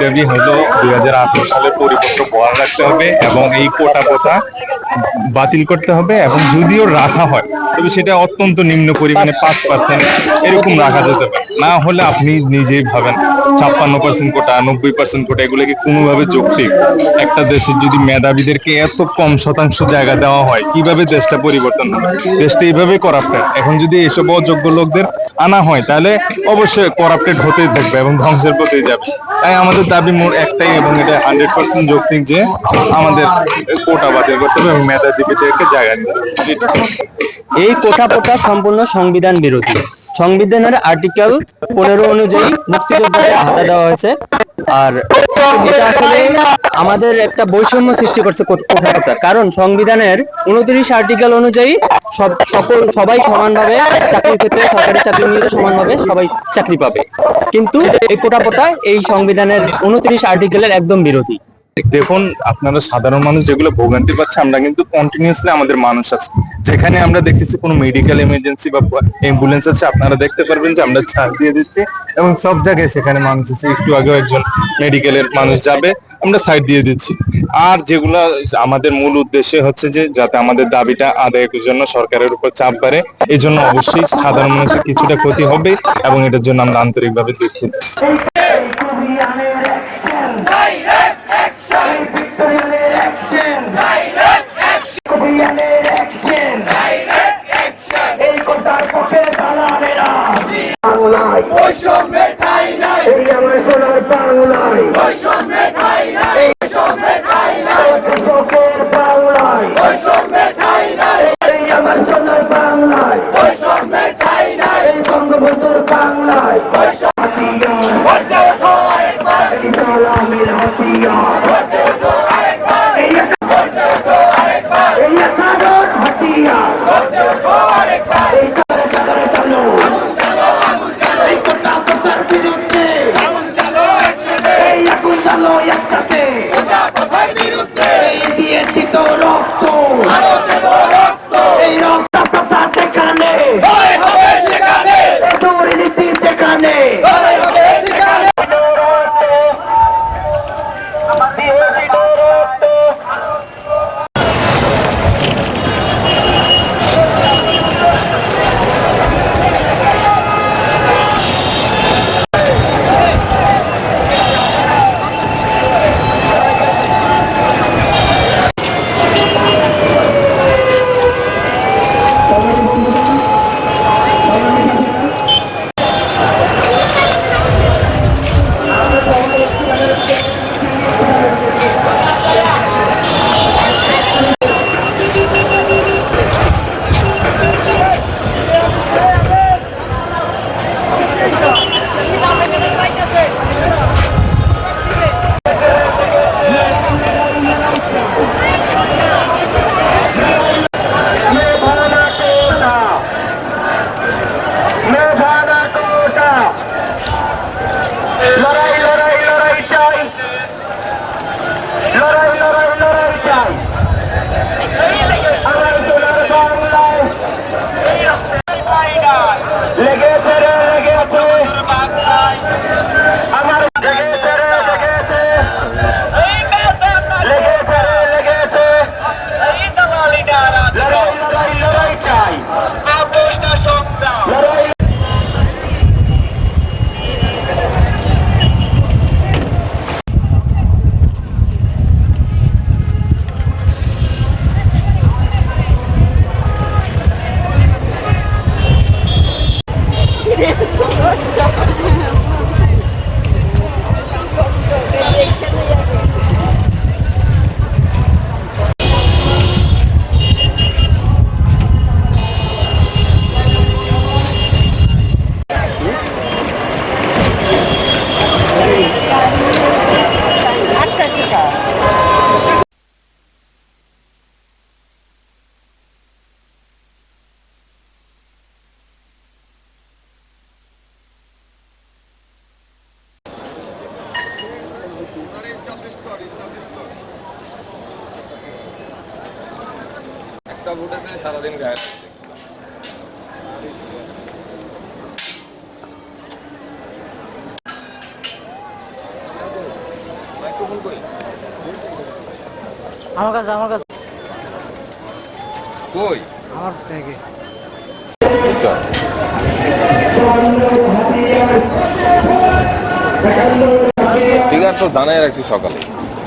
দাবি হলো দুই হাজার আঠারো সালের পরিপত্র বহাল রাখতে হবে এবং এই কোটা পোতা বাতিল করতে হবে এবং যদিও রাখা হয়, তবে সেটা অত্যন্ত নিম্ন পরিমাণে পাঁচ পার্সেন্ট এরকম রাখা যেতে পারে। না হলে আপনি নিজেই ভাবেন ছাপ্পান্ন পার্সেন্ট কোটা, নব্বই পার্সেন্ট কোটা, এগুলোকে কোনোভাবে যৌক্তিক। একটা দেশের যদি মেধাবীদেরকে এত কম শতাংশ জায়গা দেওয়া হয়, কীভাবে দেশটা পরিবর্তন হবে? দেশটা এইভাবে করাপ্টেড এখন যদি এসব অযোগ্য লোকদের আনা হয়, তাহলে অবশ্যই করাপ্টেড হতেই থাকবে এবং ধ্বংসের পথেই যাবে। তাই আমাদের দাবি মোট একটাই এবং এটা হান্ড্রেড পার্সেন্ট যৌক্তিক যে আমাদের কোটা বাতিল করতে হবে এবং মেধাবীদেরকে জায়গা হবে। এই কোটা পোটা সম্পূর্ণ সংবিধান বিরোধী। সংবিধানের আর্টিকেল পনেরো অনুযায়ী মুক্তিযোদ্ধাদের ভাতা দেওয়া হয়েছে। আর আসলে আমাদের একটা বৈষম্য সৃষ্টি করছে কো- কোটা কারণ সংবিধানের উনত্রিশ আর্টিকেল অনুযায়ী সব, সকল, সবাই সমানভাবে চাকরির ক্ষেত্রে, সরকারি চাকরি নিয়ে সমানভাবে সবাই চাকরি পাবে। কিন্তু এই কোটা এই সংবিধানের উনত্রিশ আর্টিকেলের একদম বিরোধী। দেখুন, আপনারা সাধারণ মানুষ যেগুলো ভোগান্তি পাচ্ছে, আমরা কিন্তু কন্টিনিউসলি আমাদের মানুষ আছে। যেখানে আমরা দেখতেছি কোনো মেডিকেল এমার্জেন্সি বা অ্যাম্বুলেন্স আছে, আপনারা দেখতে পারবেন যে আমরা ছাড় দিয়ে দিচ্ছি এবং সব জায়গায় সেখানে মানুষ আছে। একটু আগেও একজন মেডিকেলের মানুষ যাবে, আমরা সাইড দিয়ে দিচ্ছি। আর যেগুলা আমাদের মূল উদ্দেশ্য হচ্ছে যে, যাতে আমাদের দাবিটা আদায়ের জন্য সরকারের উপর চাপ বাড়ে, এই জন্য অবশ্যই সাধারণ মানুষের কিছুটা ক্ষতি হবে এবং এটার জন্য আমরা আন্তরিকভাবে দুঃখিত। বাংলায় বৈষম্যের ঠাই নাই। এই আমার সোনার বাংলায় বৈষম্যের ঠাই নাই। বৈষম্যের ঠাই নাই কৃষকের বাংলায় বৈষম্যের ঠাই নাই। এই আমার সোনার বাংলায় বৈষম্যের ঠাই নাই। এই বঙ্গবন্ধুর বাংলায় বৈষম্য হাতিয়ার। গর্জে ওঠো এই দালালের হাতিয়ার। চালো একসাথে। দিয়েছি তো রক্ত নটা ভোটেতে সারাদিন গায়ে ঠিক আছে তো দানায় রাখছি সকালে।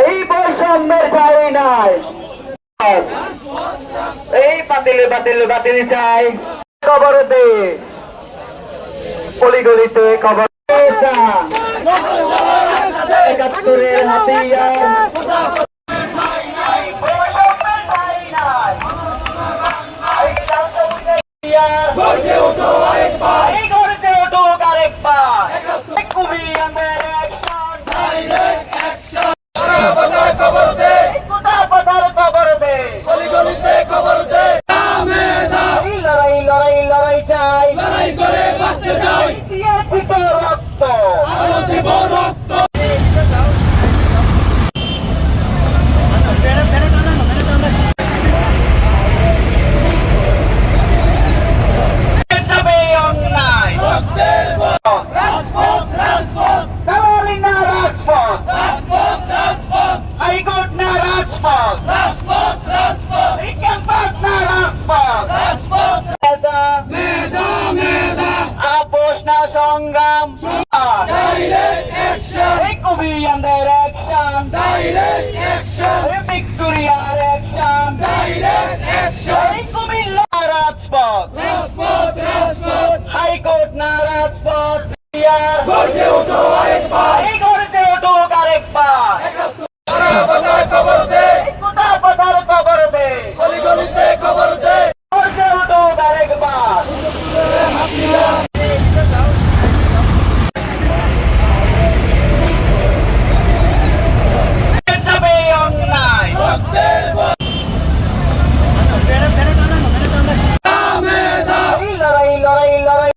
এই বৈষম্যের ঠাই নাই। এই বাতিল বাতিল বাতিল চাই। কবর দে। পলিগলিতে কবর একাত্তরের হাতিয়ার গর্জে ওঠো আরেকবার এই গর্জে ওঠো আরেকবার কুমিয়ানদের অ্যাকশন ডাইরেক্ট অ্যাকশন খবর দে কোটা পাতার খবর দে গলিগলিতে খবর দে এই লড়াই লড়াই লড়াই চাই লড়াই করে বাঁচতে চাই দিয়েছি তো রক্ত আরও দেব রক্ত যাবে অন্যায় দালালি না রাজপথ হাইকোর্ট না রাজপথ এই ক্যাম্পাস না রাজপথ মেধা সংগ্রাম। এই কুমিয়ানদের অ্যাকশন এই ভিক্টোরিয়ার অ্যাকশন এই কুমিল্লা রাজপথ। হাইকোর্ট না রাজপথ